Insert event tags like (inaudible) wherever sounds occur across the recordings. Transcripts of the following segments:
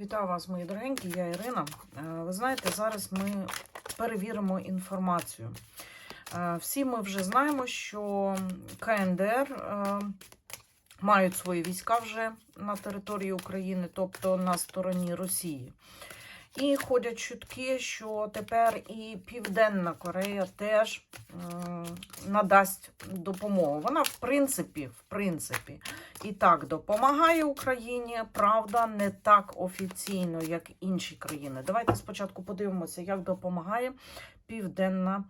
Вітаю вас, мої дорогенькі, я Ірина. Е, Ви знаєте, зараз ми перевіримо інформацію. Е, Всі ми вже знаємо, що КНДР е, мають свої війська вже на території України, тобто на стороні Росії. І ходять чутки, що тепер і Південна Корея теж надасть допомогу. Вона, в принципі, в принципі, і так допомагає Україні, правда, не так офіційно, як інші країни. Давайте спочатку подивимося, як допомагає Південна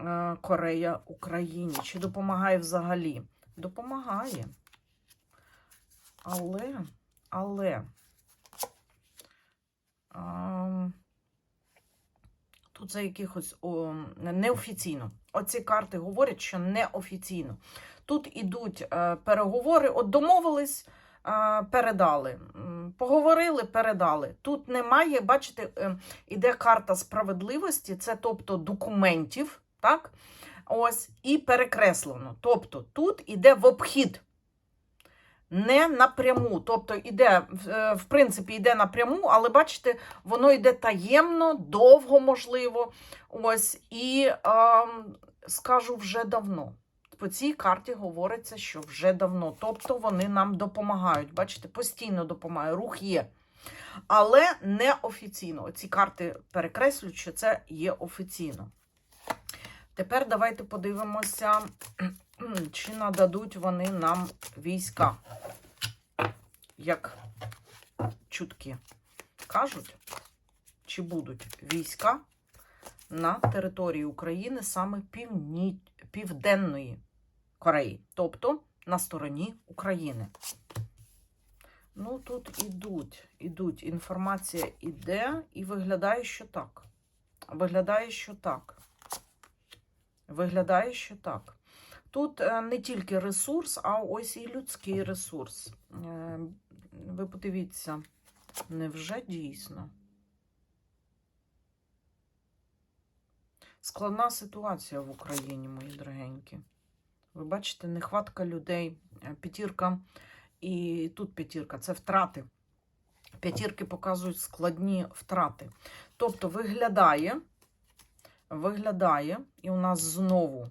е, Корея Україні. Чи допомагає взагалі? Допомагає. Але, але. Тут за якихось о, неофіційно. Оці карти говорять, що неофіційно. Тут ідуть е, переговори, от домовились, е, передали. Поговорили, передали. Тут немає, бачите, е, іде карта справедливості, це тобто документів, так? Ось, і перекреслено. Тобто тут іде в обхід. Не напряму, тобто іде, е, в принципі, йде напряму, але бачите, воно йде таємно, довго, можливо. Ось, і ем, скажу вже давно. По цій карті говориться, що вже давно. Тобто вони нам допомагають. Бачите, постійно допомагає, рух є. Але не офіційно. Ці карти перекреслюють, що це є офіційно. Тепер давайте подивимося, чи нададуть вони нам війська. Як чутки кажуть, чи будуть війська на території України саме півні... Південної Кореї, тобто на стороні України. Ну, тут ідуть, ідуть, інформація іде, і виглядає, що так. Виглядає, що так. Виглядає, що так. Тут е, не тільки ресурс, а ось і людський ресурс. Е, Ви подивіться, невже дійсно? Складна ситуація в Україні, мої дорогенькі. Ви бачите, нехватка людей, е, п'ятірка, і тут п'ятірка це втрати. П'ятірки показують складні втрати. Тобто виглядає, виглядає, і у нас знову,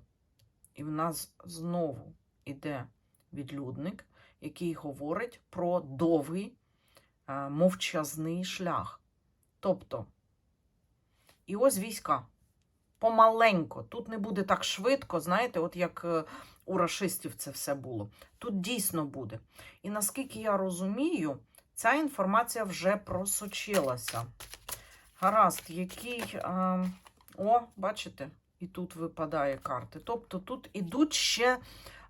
і в нас знову іде відлюдник, який говорить про довгий е, мовчазний шлях. Тобто, і ось війська помаленько. Тут не буде так швидко, знаєте, от як е, у рашистів це все було. Тут дійсно буде. І наскільки я розумію, ця інформація вже просочилася. Гаразд, який. е, О, бачите, і тут випадає карти. Тобто тут ідуть ще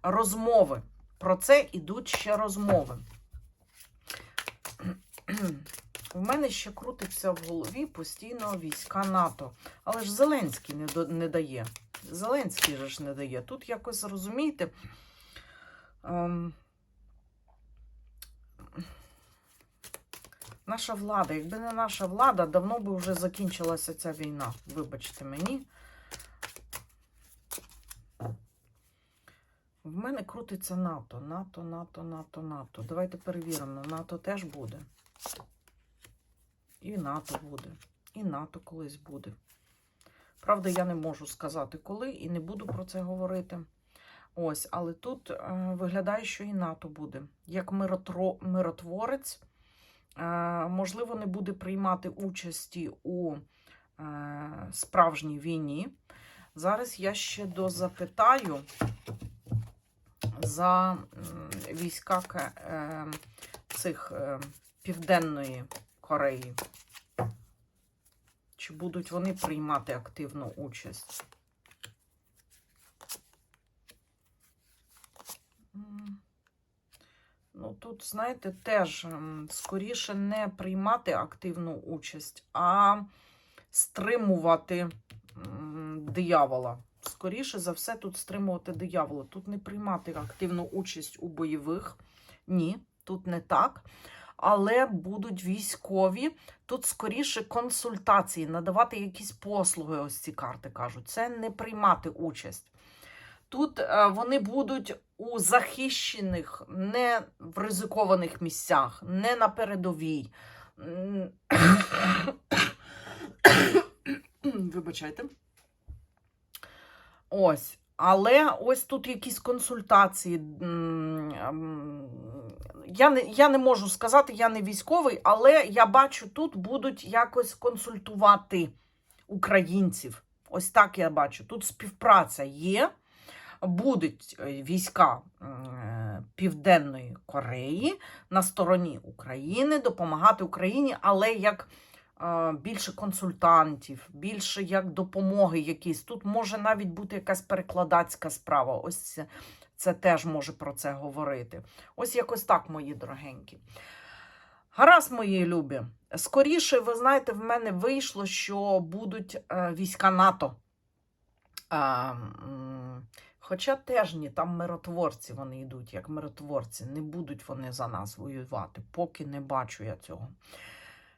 розмови. Про це ідуть ще розмови. У мене ще крутиться в голові постійно війська НАТО. Але ж Зеленський не, не дає. Зеленський же ж не дає. Тут якось розумієте. Наша влада, якби не наша влада, давно би вже закінчилася ця війна. Вибачте мені. В мене крутиться НАТО. НАТО, НАТО, НАТО, НАТО. Давайте перевіримо. НАТО теж буде. І НАТО буде. І НАТО колись буде. Правда, я не можу сказати коли і не буду про це говорити. Ось, але тут е, виглядає, що і НАТО буде. Як миротро, миротворець, можливо, не буде приймати участі у е, справжній війні. Зараз я ще дозапитаю за війська е, цих е, Південної Кореї. Чи будуть вони приймати активну участь? М, Ну, тут, знаєте, теж скоріше не приймати активну участь, а стримувати диявола. Скоріше за все, тут стримувати диявола. Тут не приймати активну участь у бойових. Ні, тут не так. Але будуть військові, тут скоріше консультації, надавати якісь послуги, ось ці карти кажуть. Це не приймати участь. Тут е, вони будуть у захищених, не в ризикованих місцях, не на передовій. (coughs) Вибачайте. Ось. Але ось тут якісь консультації. Я не, я не можу сказати, я не військовий, але я бачу, тут будуть якось консультувати українців. Ось так я бачу. Тут співпраця є. Будуть е, війська Південної Кореї на стороні України допомагати Україні, але як е, більше консультантів, більше як допомоги якісь. Тут може навіть бути якась перекладацька справа. Ось це, теж може про це говорити. Ось якось так, мої дорогенькі. Гаразд, мої любі. Скоріше, ви знаєте, в мене вийшло, що будуть е, війська НАТО. Хоча теж ні, там миротворці вони йдуть, як миротворці. Не будуть вони за нас воювати, поки не бачу я цього.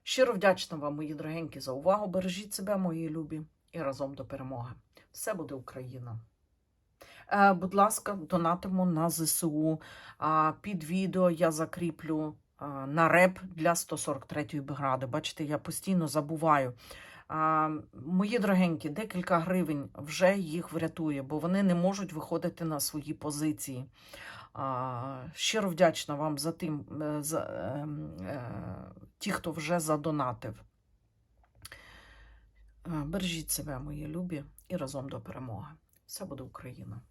Щиро вдячна вам, мої дорогенькі, за увагу. Бережіть себе, мої любі, і разом до перемоги. Все буде Україна. Е, будь ласка, донатимо на ЗСУ. А, під відео я закріплю а, на реп для 143-ї бригади. Бачите, я постійно забуваю. Мої дорогенькі, декілька гривень вже їх врятує, бо вони не можуть виходити на свої позиції. Щиро вдячна вам за тим, е, за ем, е, ті, хто вже задонатив. Е, Бережіть себе, мої любі, і разом до перемоги. Все буде Україна.